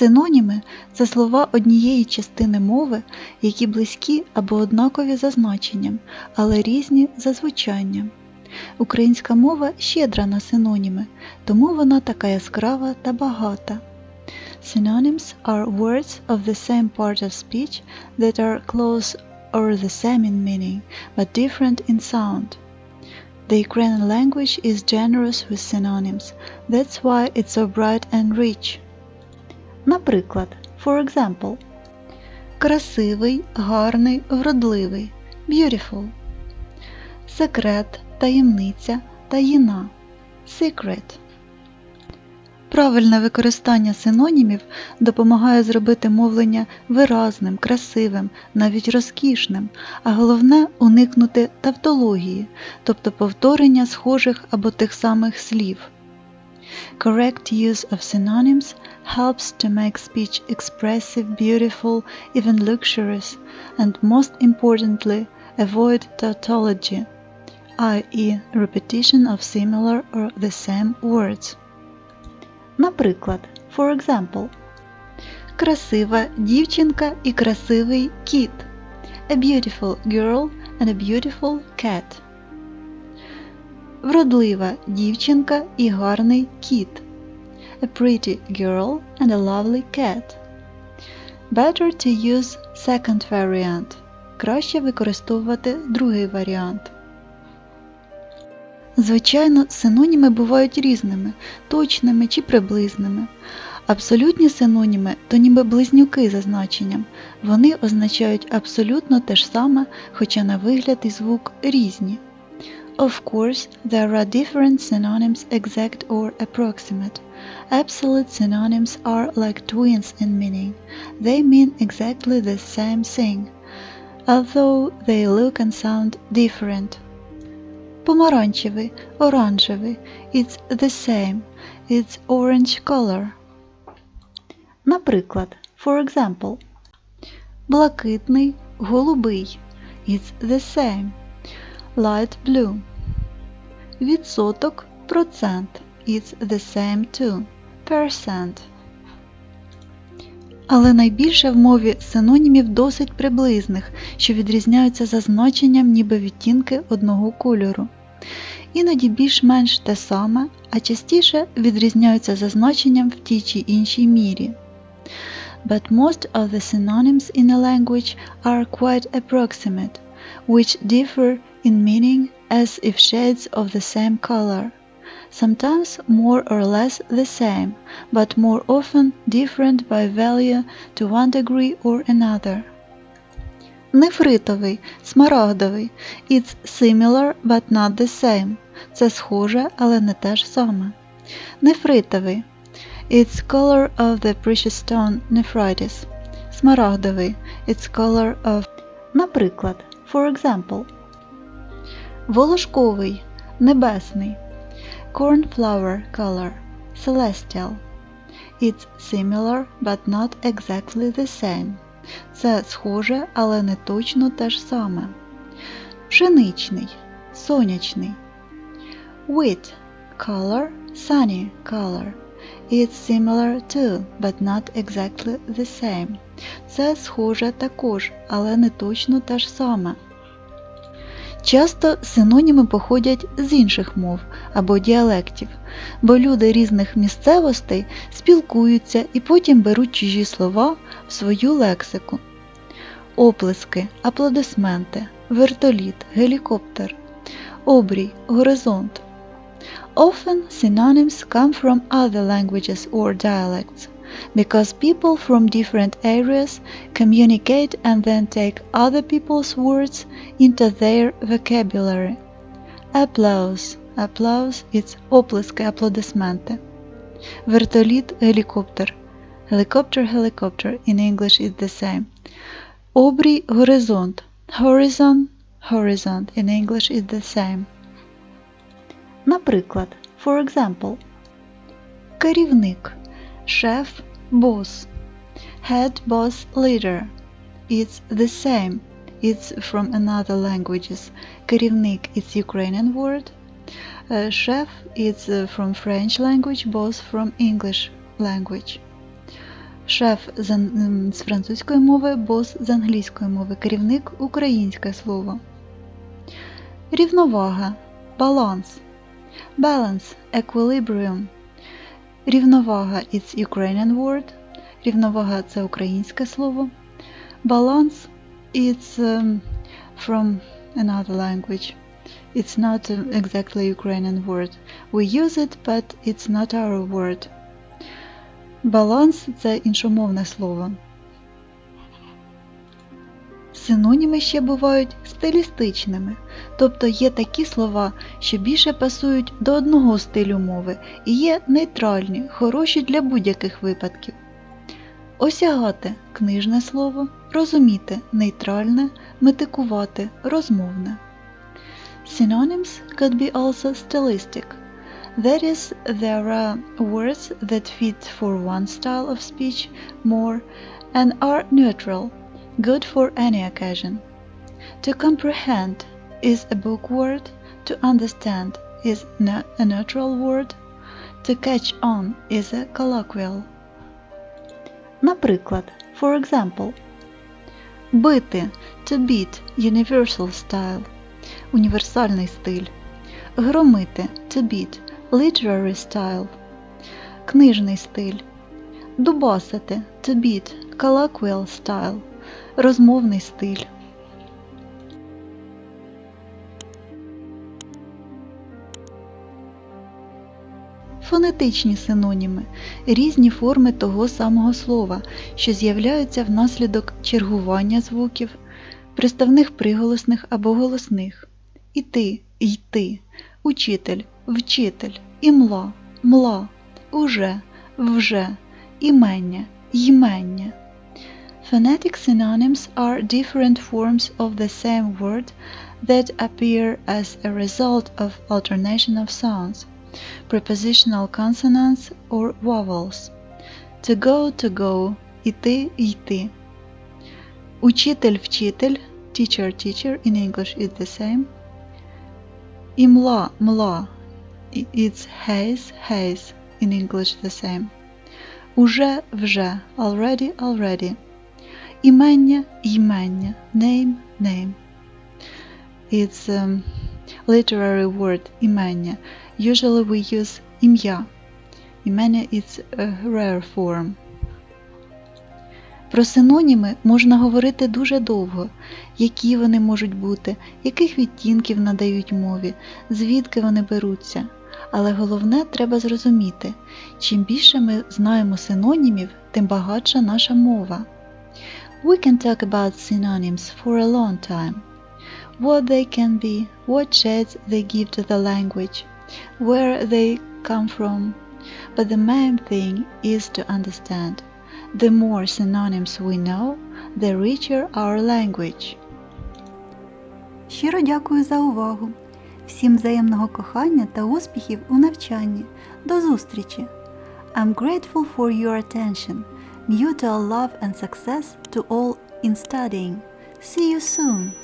Синоніми це слова однієї частини мови, які близькі або однакові за значенням, але різні за звучанням. Українська мова щедра на синоніми, тому вона така яскрава та багата. Synonyms are words of the same part of speech that are close or the same in meaning, but different in sound. The Ukrainian language is generous with synonyms, that's why it's so bright and rich. Наприклад, for example, красивий, гарний, вродливий, beautiful. Секрет, таємниця, таїна, secret. Правильне використання синонімів допомагає зробити мовлення виразним, красивим, навіть розкішним, а головне уникнути тавтології, тобто повторення схожих або тих самих слів. Correct use of synonyms helps to make speech expressive, beautiful, even luxurious, and most importantly, avoid tautology, i.e. repetition of similar or the same words. Наприклад, for example, красива дівчинка і красивий кіт. A beautiful girl and a beautiful cat. Вродлива дівчинка і гарний кіт. A pretty girl and a lovely cat. Better to use second variant. Краще використовувати другий варіант. Звичайно, синоніми бувають різними, точними чи приблизними. Абсолютні синоніми то ніби близнюки за значенням. Вони означають абсолютно те ж саме, хоча на вигляд і звук різні. Of course, there are different synonyms exact or approximate. Absolute synonyms are like twins in meaning. They mean exactly the same thing, although they look and sound different. Помаранчевий, оранжевий. It's the same. It's orange color. Наприклад, for example, блакитний, голубий. It's the same. Light blue. Відсоток, процент. It's the same too. Percent. Але найбільше в мові синонімів досить приблизних, що відрізняються за значенням ніби відтінки одного кольору. Іноді більш-менш те саме, а частіше відрізняються за значенням в тій чи іншій мірі. But most of the synonyms in a language are quite approximate, which differ in meaning as if shades of the same color. Sometimes more or less the same, but more often different by value to one degree or another. Нефритовий, смарагдовий. It's similar but not the same. Це схоже, але не те ж саме. Нефритовий. It's color of the precious stone nephritis. Смарагдовий. It's color of. Наприклад, for example. Волошковий, небесний. Cornflower color. Celestial. It's similar but not exactly the same. Це схоже, але не точно те ж саме. Пшеничний, сонячний. Wheat color, sunny color. It's similar too, but not exactly the same. Це схоже також, але не точно те ж саме. Часто синоніми походять з інших мов або діалектів, бо люди різних місцевостей спілкуються і потім беруть чужі слова в свою лексику. Оплески, аплодисменти, вертоліт, гелікоптер, обрій, горизонт. Often synonyms come from other languages or dialects because people from different areas communicate and then take other people's words into their vocabulary. Applause. Applause – it's оплески, аплодисменти. Вертоліт, гелікоптер. Helicopter, helicopter. In English is the same. Обрій, горизонт. Horizon, horizon. In English is the same. Наприклад, for example, керівник, Шеф, boss, head, boss, leader. It's the same. It's from another languages. Керівник it's Ukrainian word. Uh, chef is uh, from French language, boss from English language. шеф з французької мови, бос з англійської мови, керівник українське слово. Рівновага, баланс. Balance, equilibrium. Рівновага it's Ukrainian word. Рівновага це українське слово. Balance it's um, from another language. It's not um, exactly Ukrainian word. We use it, but it's not our word. Баланс це іншомовне слово. Синоніми ще бувають стилістичними, тобто є такі слова, що більше пасують до одного стилю мови і є нейтральні, хороші для будь-яких випадків. Осягати книжне слово, розуміти нейтральне, метикувати розмовне. Synonyms could be also stylistic. That is, there are words that fit for one style of speech more and are neutral, good for any occasion. To comprehend is a book word, to understand is ne- a neutral word, to catch on is a colloquial. Наприклад, for example, бити to beat universal style універсальний стиль, громити to beat literary style, книжний стиль, дубасити to beat colloquial style, Розмовний стиль. Фонетичні синоніми різні форми того самого слова, що з'являються внаслідок чергування звуків, приставних приголосних або голосних. Іти, йти, учитель, вчитель, імла, мла, уже, вже, імення, ймення. Phonetic synonyms are different forms of the same word that appear as a result of alternation of sounds, prepositional consonants or vowels. To go, to go, іти, йти. Учитель, вчитель, teacher, teacher, in English is the same. Імла, мла, i- it's haze, haze, in English the same. Уже, вже, already, already. Імення, ймення, name, name. It's um, literary word імення. Usually we use ім'я. Імення it's a rare form. Про синоніми можна говорити дуже довго, які вони можуть бути, яких відтінків надають мові, звідки вони беруться. Але головне треба зрозуміти, чим більше ми знаємо синонімів, тим багатша наша мова. We can talk about synonyms for a long time. What they can be, what shades they give to the language, where they come from. But the main thing is to understand. The more synonyms we know, the richer our language. Щиро дякую за увагу. Всім взаємного кохання та успіхів у навчанні. До зустрічі! I'm grateful for your attention. Mutual love and success to all in studying. See you soon!